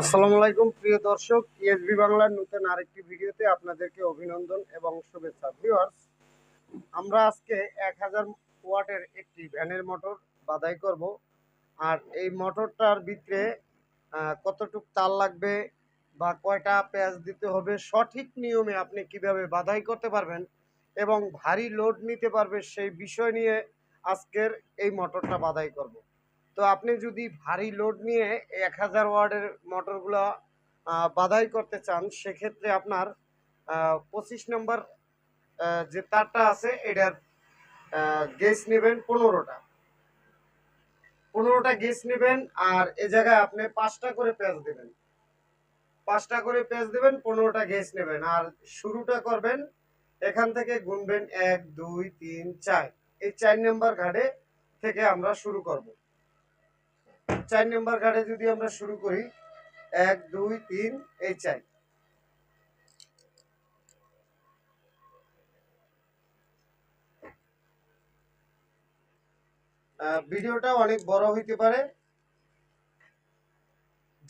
আসসালামু আলাইকুম, প্রিয় দর্শক। ইএসবি বাংলার নতুন আরেকটি ভিডিওতে আপনাদেরকে অভিনন্দন এবং শুভেচ্ছা। ভিউয়ার্স আমরা আজকে এক হাজার ওয়াটের একটি ভ্যানের মোটর বাধাই করব। আর এই মোটরটার ভিতরে কতটুক তার লাগবে বা কয়টা প্যাচ দিতে হবে, সঠিক নিয়মে আপনি কীভাবে বাধাই করতে পারবেন এবং ভারী লোড নিতে পারবে সেই বিষয় নিয়ে আজকের এই মোটরটা বাধাই করব। তো আপনি যদি ভারী লোড নিয়ে এক হাজার ওয়ার্ডের মোটরগুলো বাধাই করতে চান, সেক্ষেত্রে আপনার পঁচিশ নম্বর যে তারটা আছে, এটার গেজ নেবেন পনেরোটা। পনেরোটা গেজ নেবেন আর এ জায়গায় আপনি পাঁচটা করে পেঁয়াজ দেবেন। পাঁচটা করে পেঁয়াজ দেবেন, পনেরোটা গেজ নেবেন। আর শুরুটা করবেন, এখান থেকে গুনবেন এক, দুই, তিন, চার। এই চার নম্বর ঘাটে থেকে আমরা শুরু করব। চার নম্বর ঘাটে যদি আমরা শুরু করি এক দুই তিন এই আহ, ভিডিওটা অনেক বড় হইতে পারে।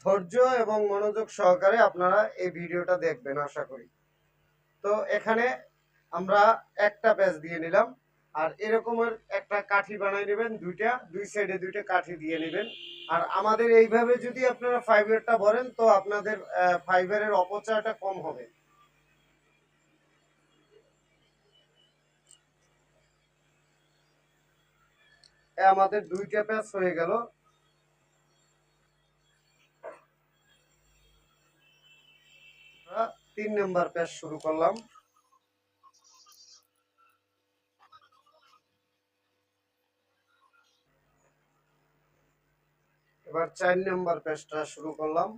ধৈর্য এবং মনোযোগ সহকারে আপনারা এই ভিডিওটা দেখবেন আশা করি। তো এখানে আমরা একটা প্যাচ দিয়ে নিলাম। আর এরকমের একটা কাঠি বানাই নেবেন, দুইটা, দুই সাইডে দুইটা কাঠি দিয়ে নেবেন। আর আমাদের এইভাবে যদি আপনারা ফাইবারটা ভরেন, তো আপনাদের ফাইবারের অপচয়টা কম হবে। আমাদের দুইটা প্যাচ হয়ে গেল। তিন নাম্বার প্যাচ শুরু করলাম। এবার চার নাম্বার পেজটা শুরু করলাম।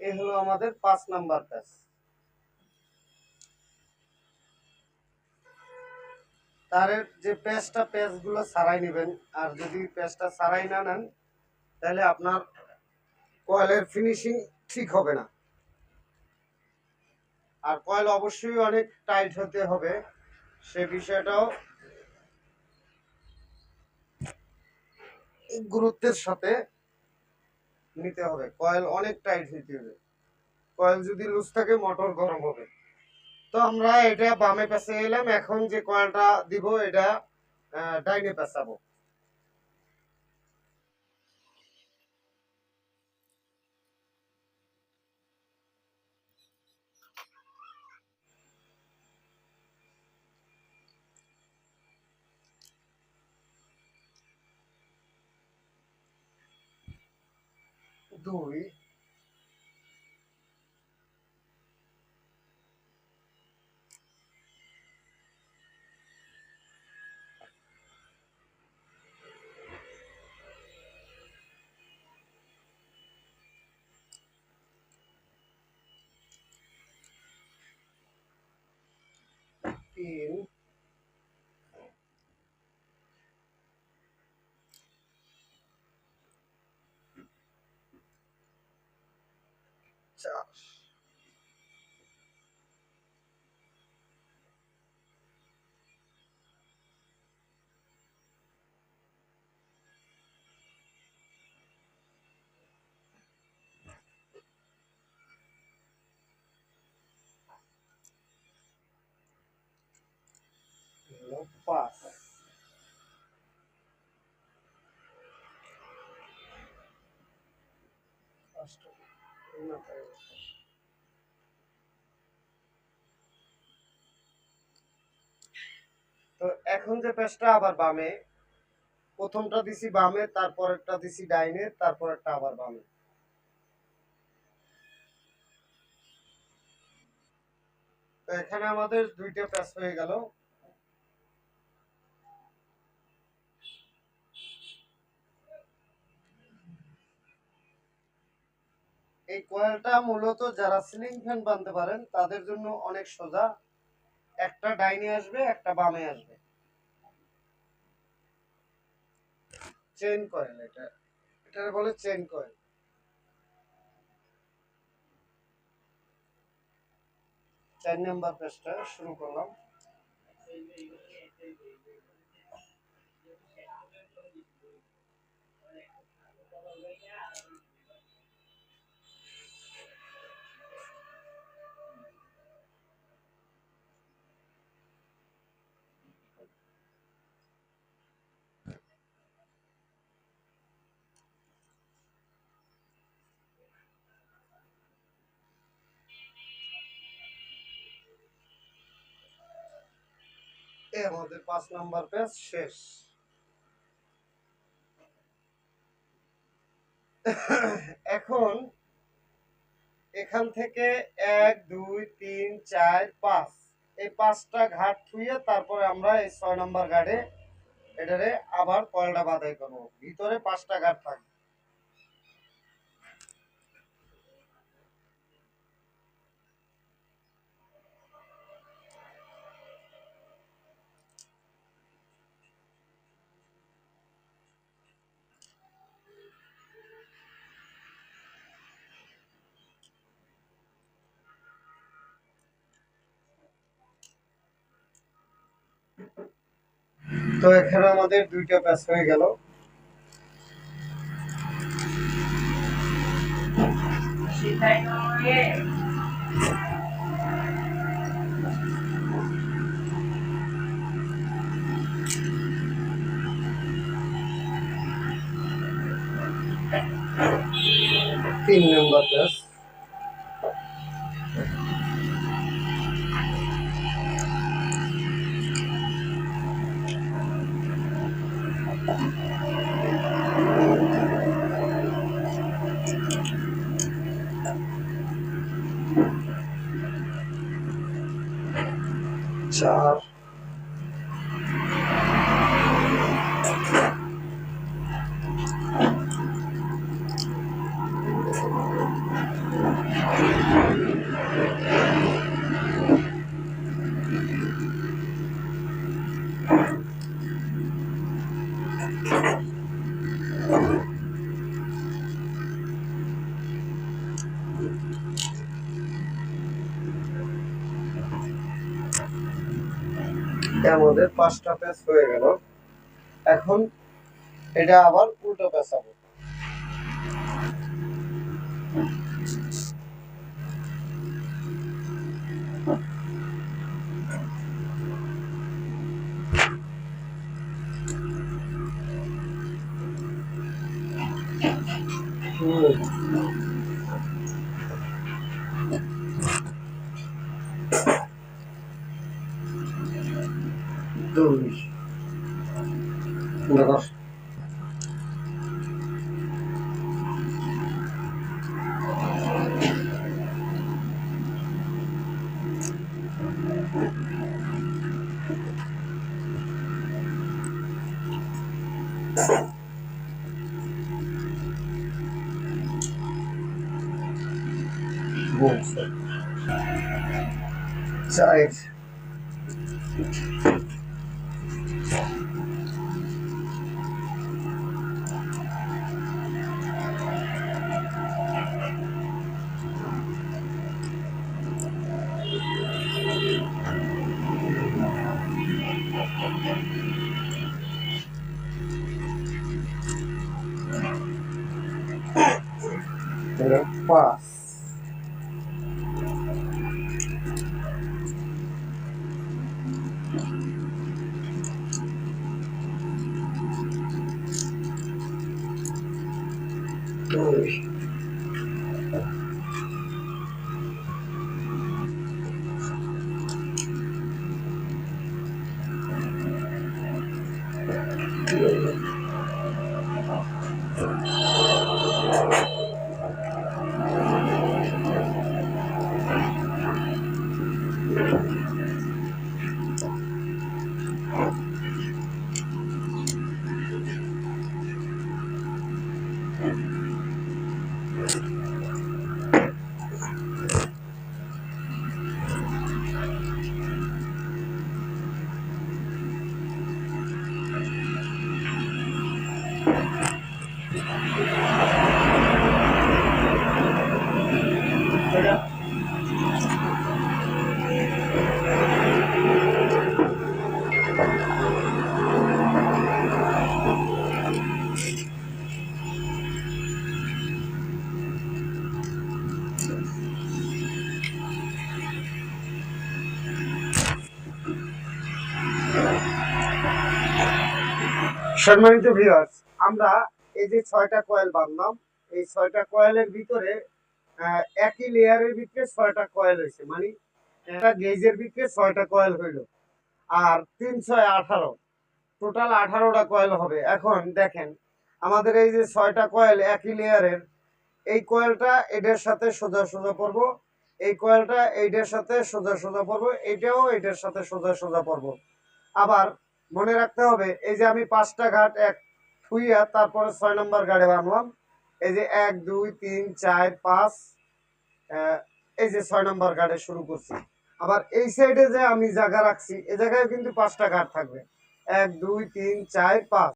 এই হলো আমাদের পাঁচ নাম্বার প্যাচ তারের যে প্যাচটা প্যাচগুলো সারাই নেবেন। আর যদি প্যাচটা সারাই না নেন, তাহলে আপনার কয়েলের ফিনিশিং ঠিক হবে না। আর কয়েল অবশ্যই অনেক টাইট হতে হবে। সে বিষয়টাও গুরুত্বের সাথে নিতে হবে। কয়েল অনেক টাইট হইতে হবে। কয়েল যদি লুজ থাকে, মোটর গরম হবে। তো আমরা এটা বামে পেঁচে এলাম এখন যে কয়েলটা দিব, এটা ডাইনে পেঁচাবো। দুই তিন চার হলো পাঁচ পাঁচটা এই মাথায় রাখো। তো এখন যে পেজটা আবার বামে, প্রথমটা দিছি বামে, তারপরেরটা দিছি ডাইনে, তারপরেরটা আবার বামে। তো এখানে আমাদের দুইটা প্যাচ হয়ে গেল। এই কয়েলটা মূলত যারা সিলিং ফ্যান বানতে পারেন, তাদের জন্য অনেক সোজা। একটা ডাইনে আসবে, একটা বামে আসবে। চেন কয়েল এটা। এটা বলে চেন কয়েল চার নাম্বার পেজটা শুরু করলাম। আমাদের পাঁচ নাম্বার পেজ শেষ। এখন এখান থেকে এক, দুই, তিন, চার, পাঁচ। এই পাঁচটা ঘাট থুয়ে তারপরে আমরা এই ছয় নাম্বার ঘাটে এটারে আবার কয়লা বাধাই করব। ভিতরে পাঁচটা ঘাট থাকবে। তো এখানে আমাদের দুইটা প্যাচ হয়ে গেল। তিন নম্বর প্যাচ চার আমাদের পাঁচটা প্যাচ হয়ে গেল। এখন এটা আবার উল্টো পেঁচাবো দুই দেখো চার Era paz. Dois. সম্মানিত ভিউয়ার্স আমরা এই যে ছয়টা কয়েল বাঁধলাম এই ছয়টা কয়েলের ভিতরে একই লেয়ারের ভিতরে ছয়টা কয়েল হয়েছে। মানে একটা গেজের ভিতরে ছয়টা কয়েল হইল। আর তিন ছয় আঠারো টোটাল আঠারোটা কয়েল হবে। এখন দেখেন, আমাদের এই যে ছয়টা কয়েল একই লেয়ারের এই কয়েলটা এটার সাথে সোজা সোজা পড়ব এই কয়েলটা এইটার সাথে সোজা সোজা পড়ব এইটাও এটার সাথে সোজা সোজা পড়ব আবার মনে রাখতে হবে, এই যে আমি পাঁচটা ঘাট এক থুইয়া তারপরে ছয় নম্বর ঘাটে বানলাম এই যে এক, দুই, তিন, চার, পাঁচ এই যে ছয় নম্বর ঘাটে শুরু করছি। আবার এই সাইডে যে আমি জায়গা রাখছি, এ জায়গায় কিন্তু পাঁচটা ঘাট থাকবে। এক, দুই, তিন, চার, পাঁচ।